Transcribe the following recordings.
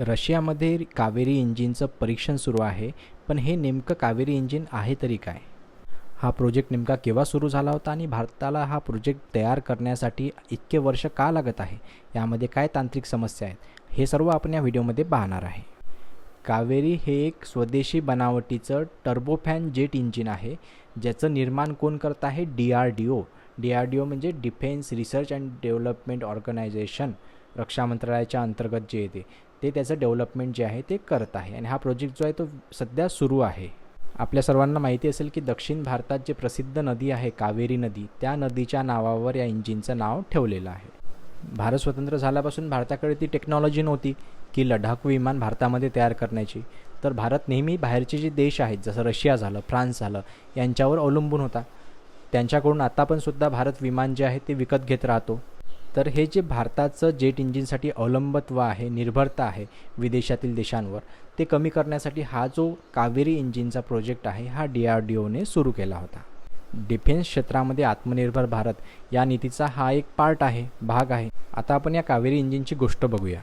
रशियामध्ये कावेरी इंजिनचं परीक्षण सुरू आहे पण हे नेमकं कावेरी इंजिन आहे तरी काय? हा प्रोजेक्ट नेमका केव्हा सुरू झाला होता आणि भारताला हा प्रोजेक्ट तयार करण्यासाठी इतके वर्ष का लागत आहे? यामध्ये काय तांत्रिक समस्या आहेत? हे सर्व आपण या व्हिडिओमध्ये पाहणार आहे. कावेरी हे एक स्वदेशी बनावटीचं टर्बोफॅन जेट इंजिन आहे ज्याचं निर्माण कोण करत आहे? D R D O. D R D O म्हणजे defence research and development organisation रक्षा मंत्रालयाच्या अंतर्गत जे येते. ते त्याचं डेव्हलपमेंट जे आहे ते करत आहे. आणि हा प्रोजेक्ट जो आहे तो सध्या सुरू आहे. आपल्या सर्वांना माहिती असेल की दक्षिण भारतात जे प्रसिद्ध नदी आहे कावेरी नदी त्या नदीच्या नावावर या इंजिनचं नाव ठेवलेलं आहे. भारत स्वतंत्र झाल्यापासून भारताकडे ती टेक्नॉलॉजी नव्हती की लडाखू विमान भारतामध्ये तयार करण्याची. तर भारत नेहमी बाहेरचे जे देश आहेत जसं रशिया झालं फ्रान्स झालं यांच्यावर अवलंबून होता. त्यांच्याकडून आता पण सुद्धा भारत विमान जे आहे ते विकत घेत राहतो. तर हे जे भारताचं जेट इंजिनसाठी अवलंबत्व आहे निर्भरता आहे विदेशातील देशांवर ते कमी करण्यासाठी हा जो कावेरी इंजिनचा प्रोजेक्ट आहे हा डी आर डी ओने सुरू केला होता. डिफेन्स क्षेत्रामध्ये आत्मनिर्भर भारत या नीतीचा हा एक पार्ट आहे भाग आहे. आता आपण या कावेरी इंजिनची गोष्ट बघूया.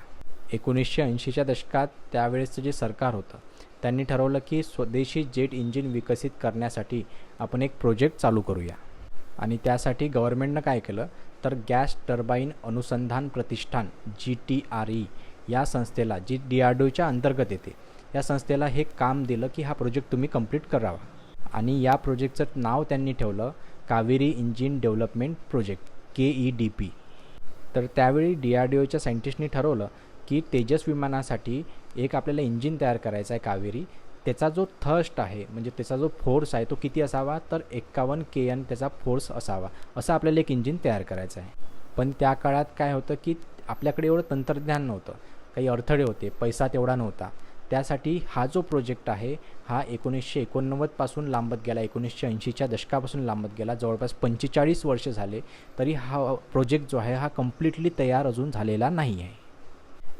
एकोणीसशे ऐंशीच्या दशकात त्यावेळेसचं जे सरकार होतं त्यांनी ठरवलं की स्वदेशी जेट इंजिन विकसित करण्यासाठी आपण एक प्रोजेक्ट चालू करूया. आणि त्यासाठी गव्हर्नमेंटनं काय केलं तर गॅस टर्बाईन अनुसंधान प्रतिष्ठान जी टी आर ई या संस्थेला जी डी आर डी ओच्या अंतर्गत येते या संस्थेला हे काम दिलं की हा प्रोजेक्ट तुम्ही कंप्लीट करावा. आणि या प्रोजेक्टचं नाव त्यांनी ठेवलं Kaveri engine development project K E D P तर त्यावेळी डी आर डी ओच्या सायंटिस्टनी ठरवलं की तेजस विमानासाठी एक आपल्याला इंजिन तयार करायचं आहे कावेरी त्याचा जो थर्स्ट आहे म्हणजे त्याचा जो फोर्स आहे तो किती असावा? तर एक्कावन्न के एन त्याचा फोर्स असावा असं आपल्याला एक इंजिन तयार करायचं आहे. पण त्या काळात काय होतं की आपल्याकडे एवढं तंत्रज्ञान नव्हतं. काही अडथळे होते पैसा तेवढा नव्हता. त्यासाठी हा जो प्रोजेक्ट आहे हा एकोणीसशे एकोणनव्वदपासून लांबत गेला एकोणीसशे ऐंशीच्या दशकापासून लांबत गेला. जवळपास पंचेचाळीस वर्ष झाले तरी हा प्रोजेक्ट जो आहे हा कम्प्लिटली तयार अजून झालेला नाही आहे.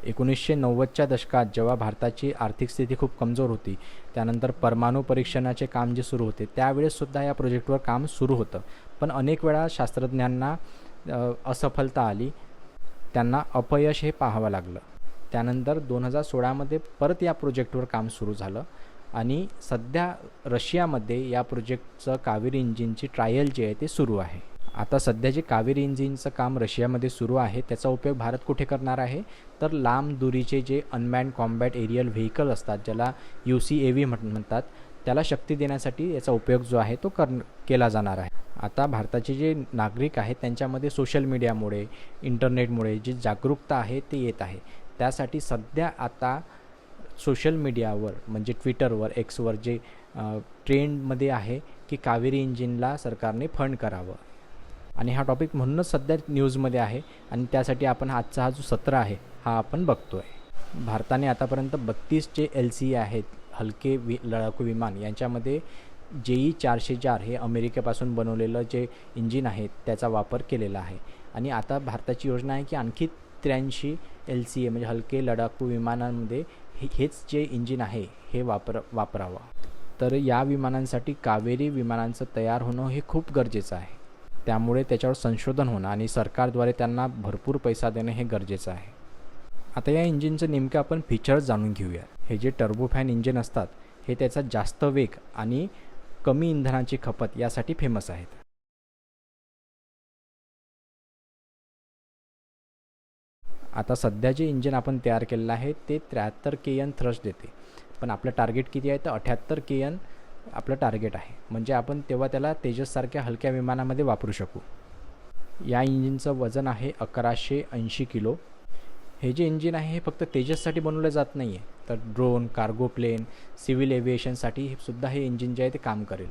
एकोणीसशे नव्वदच्या दशकात जेव्हा भारताची आर्थिक स्थिती खूप कमजोर होती त्यानंतर परमाणू परीक्षणाचे काम जे सुरू होते त्यावेळेससुद्धा या प्रोजेक्टवर काम सुरू होतं. पण अनेक वेळा शास्त्रज्ञांना असफलता आली त्यांना अपयश हे पाहावं लागलं. त्यानंतर दोन हजार सोळामध्ये परत या प्रोजेक्टवर काम सुरू झालं आणि सध्या रशियामध्ये या प्रोजेक्टचं कावेरी इंजिनची ट्रायल जे आहे ते सुरू आहे. आता सध्या जे कावेरी इंजिनचं काम रशियामध्ये सुरू आहे त्याचा उपयोग भारत कुठे करणार आहे? तर लांब दुरीचे जे अनमॅन्ड कॉम्बॅट एरियल व्हेकल असतात ज्याला यू सी ए व्ही म्हण म्हणतात त्याला शक्ती देण्यासाठी याचा उपयोग जो आहे तो कर केला जाणार आहे. आता भारताचे जे नागरिक आहेत त्यांच्यामध्ये सोशल मीडियामुळे इंटरनेटमुळे जी जागरूकता आहे ते येत आहे. त्यासाठी सध्या आता सोशल मीडियावर म्हणजे ट्विटरवर एक्सवर जे ट्रेंडमध्ये आहे की कावेरी इंजिनला सरकारने फंड करावं. आणि हा टॉपिक म्हणूनच सध्या न्यूजमध्ये आहे आणि त्यासाठी आपण आजचा हा जो सत्र आहे हा आपण बघतो आहे भारताने आतापर्यंत बत्तीस जे एल सी आहेत हलके वि लढाकू विमान यांच्यामध्ये जेई चारशे चार हे अमेरिकेपासून बनवलेलं जे इंजिन आहे त्याचा वापर केलेला आहे. आणि आता भारताची योजना आहे की आणखी त्र्याऐंशी एल सी ए म्हणजे हलके लढाकू विमानांमध्ये हे हेच जे इंजिन आहे हे वापर वापरावं. तर या विमानांसाठी कावेरी विमानांचं तयार होणं हे खूप गरजेचं आहे. त्यामुळे त्याच्यावर संशोधन होणं आणि सरकारद्वारे त्यांना भरपूर पैसा देणं हे गरजेचं आहे. आता या इंजिनचं नेमकं आपण फीचर्स जाणून घेऊया. हे जे टर्बोफॅन इंजिन असतात हे त्याचा जास्त वेग आणि कमी इंधनाची खपत यासाठी फेमस आहेत. आता सध्या जे इंजिन आपण तयार केलेलं आहे ते त्र्याहत्तर के एन थ्रस्ट देते. पण आपलं टार्गेट किती आहे? तर अठ्याहत्तर के एन आपलं टार्गेट आहे. म्हणजे आपण तेव्हा त्याला तेजससारख्या हलक्या विमानामध्ये वापरू शकू. या इंजिनचं वजन आहे अकराशे ऐंशी किलो. हे जे इंजिन आहे हे फक्त तेजससाठी बनवलं जात नाही आहे तर ड्रोन कार्गो प्लेन सिव्हिल एव्हिएशनसाठी सुद्धा हे इंजिन जे आहे ते काम करेल.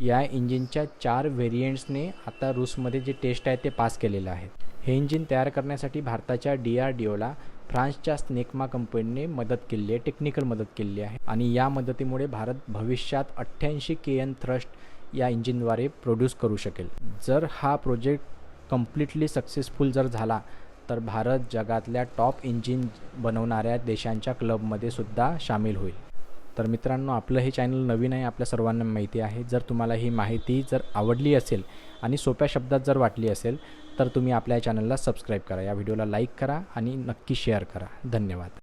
या इंजिनच्या चार व्हेरियंट्सने आता रूसमध्ये जे टेस्ट आहे ते पास केलेलं आहे हे इंजिन तयार करण्यासाठी भारताच्या डी आर डी ओला फ्रान्सच्या स्नेकमा कंपनीने मदत केली आहे टेक्निकल मदत केलेली आहे. आणि या मदतीमुळे भारत भविष्यात अठ्ठ्याऐंशी के एन थ्रस्ट या इंजिनद्वारे प्रोड्यूस करू शकेल. जर हा प्रोजेक्ट कम्प्लिटली सक्सेसफुल जर झाला तर भारत जगातल्या टॉप इंजिन बनवणाऱ्या देशांच्या क्लबमध्ये सुद्धा सामील होईल. तर मित्रांनो आपलं हे चॅनल नवीन आहे आपल्या सर्वांना माहिती आहे. जर तुम्हाला ही माहिती जर आवडली असेल आणि सोप्या शब्दात जर वाटली असेल तर तुम्ही आपल्या चॅनलला सबस्क्राईब करा. या व्हिडिओला लाईक करा आणि नक्की शेअर करा. धन्यवाद.